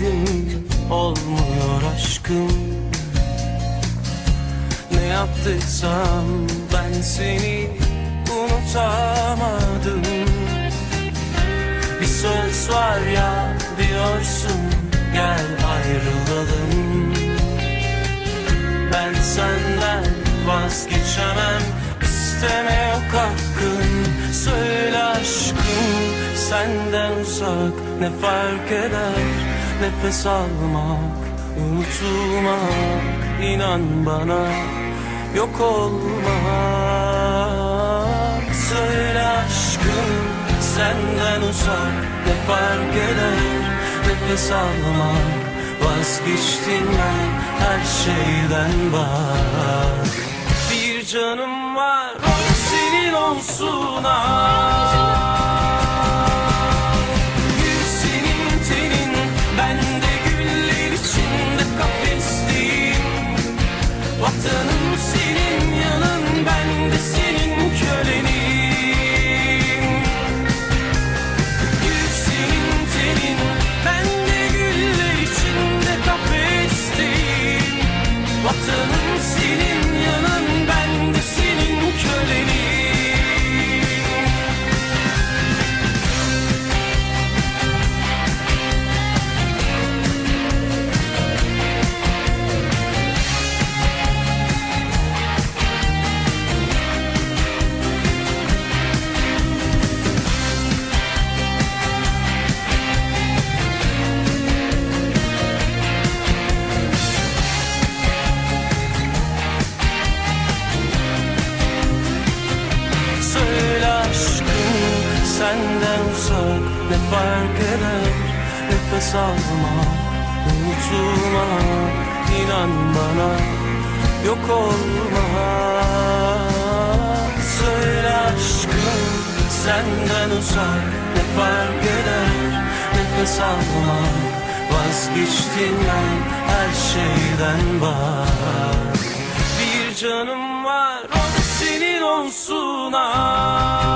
denedim olmuyor aşkım. Ne yaptıysam ben seni unutamadım. Bir söz var ya diyorsun gel ayrılalım. Ben senden vazgeçemem isteme yok hakkın. Söyle aşkım senden uzak ne fark eder Nefes almak unutulmak inan bana yok olmak. Söyle aşkım senden uzak ne fark eder? Nefes almak vazgeçtim ben her şeyden bak. Bir canım var senin olsun ah Vatanım senin yanın ben de senin senden uzak ne fark eder? Nefes almak, unutulmak inan bana yok olmak. Söyle aşkım senden uzak ne fark eder? Nefes almak vazgeçtim ben her şeyden bak. Bir canım var o senin olsun ah